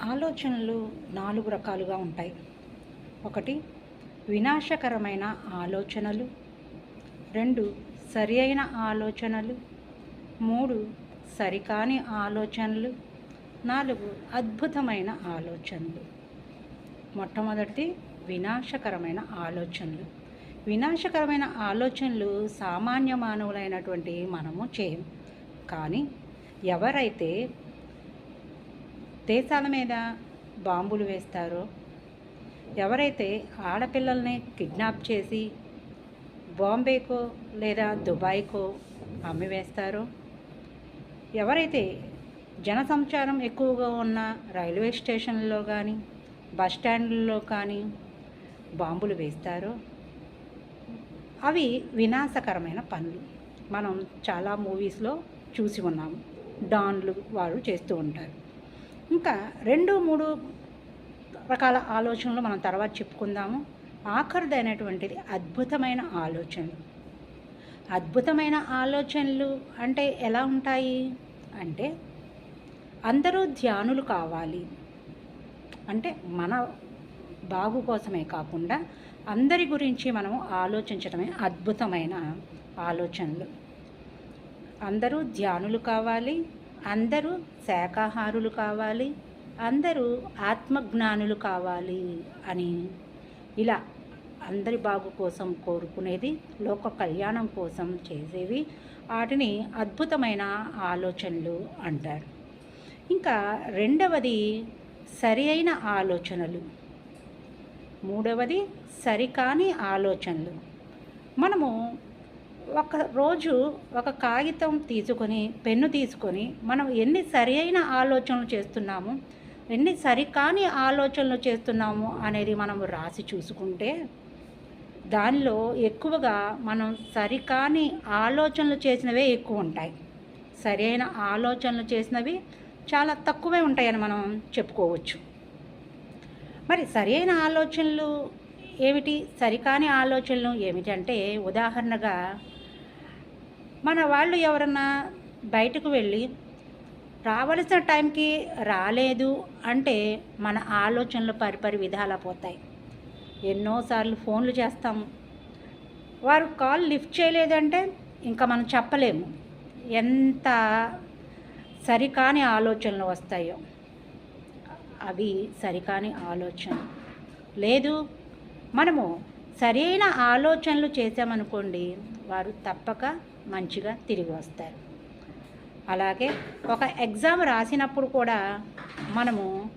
ఆలోచనలు నాలుగు రకాలుగా ఉంటాయి. ఒకటి వినాశకరమైన ఆలోచనలు. రెండు సరి అయిన ఆలోచనలు. మూడు సరికాని ఆలోచనలు. నాలుగు అద్భుతమైన ఆలోచనలు. మొట్టమొదటిది వినాశకరమైన ఆలోచనలు. వినాశకరమైన ఆలోచనలు సామాన్య మానవులైనటువంటి మనము చేయం. కానీ ఎవరైతే దేశాల మీద బాంబులు వేస్తారో? ఎవరైతే ఆడపిల్లల్ని కిడ్నాప్ చేసి బాంబేకో లేదా దుబాయ్కో అమ్మివేస్తారో? ఎవరైతే జనసంచారం ఎక్కువగా ఉన్న రైల్వే స్టేషన్లో కానీ బస్ స్టాండ్లలో కానీ బాంబులు వేస్తారో? అవి వినాశకరమైన పనులు. మనం చాలా మూవీస్లో చూసి ఉన్నాము. డాన్లు వారు చేస్తూ ఉంటారు. ఇంకా రెండు మూడు రకాల ఆలోచనలు మనం తర్వాత చెప్పుకుందాము. ఆఖరిదైనటువంటిది అద్భుతమైన ఆలోచనలు. అద్భుతమైన ఆలోచనలు అంటే ఎలా ఉంటాయి? అంటే అందరూ ధ్యానులు కావాలి. అంటే మన బాగు కోసమే కాకుండా అందరి గురించి మనము ఆలోచించడమే అద్భుతమైన ఆలోచనలు. అందరూ ధ్యానులు కావాలి. అందరూ శాకాహారులు కావాలి అందరూ ఆత్మజ్ఞానులు కావాలి అని ఇలా అందరి బాగు కోసం కోరుకునేది లోక కళ్యాణం కోసం చేసేవి వాటిని అద్భుతమైన ఆలోచనలు అంటారు. ఇంకా రెండవది సరి అయిన ఆలోచనలు. మూడవది సరికాని ఆలోచనలు. మనము ఒక రోజు ఒక కాగితం తీసుకొని పెన్ను తీసుకొని మనం ఎన్ని సరి అయిన ఆలోచనలు చేస్తున్నాము ఎన్ని సరికాని ఆలోచనలు చేస్తున్నాము అనేది మనం రాసి చూసుకుంటే దానిలో ఎక్కువగా మనం సరికాని ఆలోచనలు చేసినవే ఎక్కువ ఉంటాయి. సరైన ఆలోచనలు చేసినవి చాలా తక్కువే ఉంటాయని మనం చెప్పుకోవచ్చు. మరి సరైన ఆలోచనలు ఏమిటి? సరికాని ఆలోచనలు ఏమిటంటే ఉదాహరణగా మన వాళ్ళు ఎవరన్నా బయటకు వెళ్ళి రావలసిన టైంకి రాలేదు అంటే మన ఆలోచనలు పరిపరి విధాలా పోతాయి. ఎన్నోసార్లు ఫోన్లు చేస్తాము. వారు కాల్ లిఫ్ట్ చేయలేదంటే ఇంకా మనం చెప్పలేము. ఎంత సరికాని ఆలోచనలు వస్తాయో. అవి సరికాని ఆలోచన. లేదు మనము సరైన ఆలోచనలు చేసామనుకోండి వారు తప్పక మంచిగా తిరిగి వస్తారు. అలాగే ఒక ఎగ్జామ్ రాసినప్పుడు కూడా మనము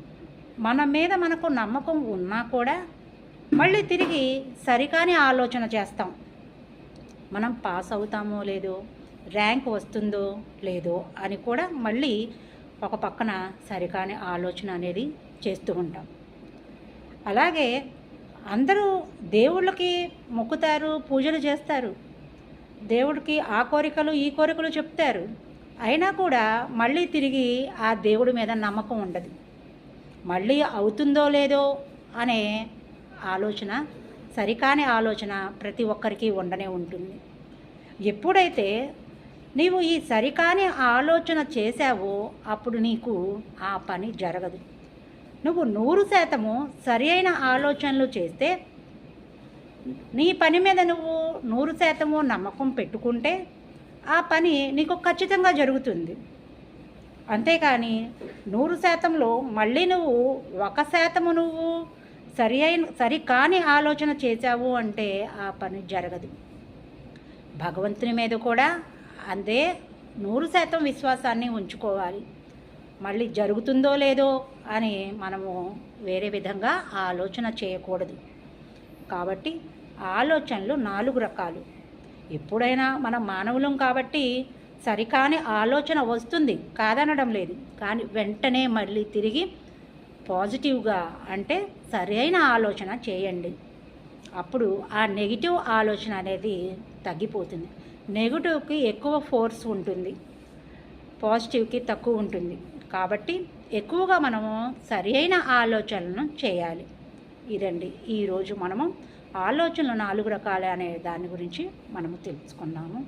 మన మీద మనకు నమ్మకం ఉన్నా కూడా మళ్ళీ తిరిగి సరికాని ఆలోచన చేస్తాం. మనం పాస్ అవుతామో లేదో ర్యాంక్ వస్తుందో లేదో అని కూడా మళ్ళీ ఒక పక్కన సరికాని ఆలోచన అనేది చేస్తూ ఉంటాం. అలాగే అందరూ దేవుళ్ళకి మొక్కుతారు పూజలు చేస్తారు. దేవుడికి ఆ కోరికలు ఈ కోరికలు చెప్తారు. అయినా కూడా మళ్ళీ తిరిగి ఆ దేవుడి మీద నమ్మకం ఉండదు. మళ్ళీ అవుతుందో లేదో అనే ఆలోచన సరికాని ఆలోచన ప్రతి ఒక్కరికి ఉండనే ఉంటుంది. ఎప్పుడైతే నీవు ఈ సరికాని ఆలోచన చేశావో అప్పుడు నీకు ఆ పని జరగదు. నువ్వు నూరు శాతము సరి అయిన ఆలోచనలు చేస్తే నీ పని మీద నువ్వు నూరు శాతము నమ్మకం పెట్టుకుంటే ఆ పని నీకు ఖచ్చితంగా జరుగుతుంది. అంతేకాని నూరు శాతంలో మళ్ళీ నువ్వు ఒక శాతము నువ్వు సరి అయిన సరి కాని ఆలోచన చేశావు అంటే ఆ పని జరగదు. భగవంతుని మీద కూడా అంతే నూరు శాతం విశ్వాసాన్ని ఉంచుకోవాలి. మళ్ళీ జరుగుతుందో లేదో అని మనము వేరే విధంగా ఆలోచన చేయకూడదు. కాబట్టి ఆలోచనలు నాలుగు రకాలు. ఎప్పుడైనా మనం మానవులం కాబట్టి సరికాని ఆలోచన వస్తుంది కాదనడం లేదు. కానీ వెంటనే మళ్ళీ తిరిగి పాజిటివ్గా అంటే సరైన ఆలోచన చేయండి. అప్పుడు ఆ నెగిటివ్ ఆలోచన అనేది తగ్గిపోతుంది. నెగిటివ్కి ఎక్కువ ఫోర్స్ ఉంటుంది. పాజిటివ్కి తక్కువ ఉంటుంది. కాబట్టి ఎక్కువగా మనము సరి అయిన ఆలోచనలను చేయాలి. ఇదండి. ఈరోజు మనము ఆలోచనలు నాలుగు రకాలే అనే దాని గురించి మనము తెలుసుకున్నాము.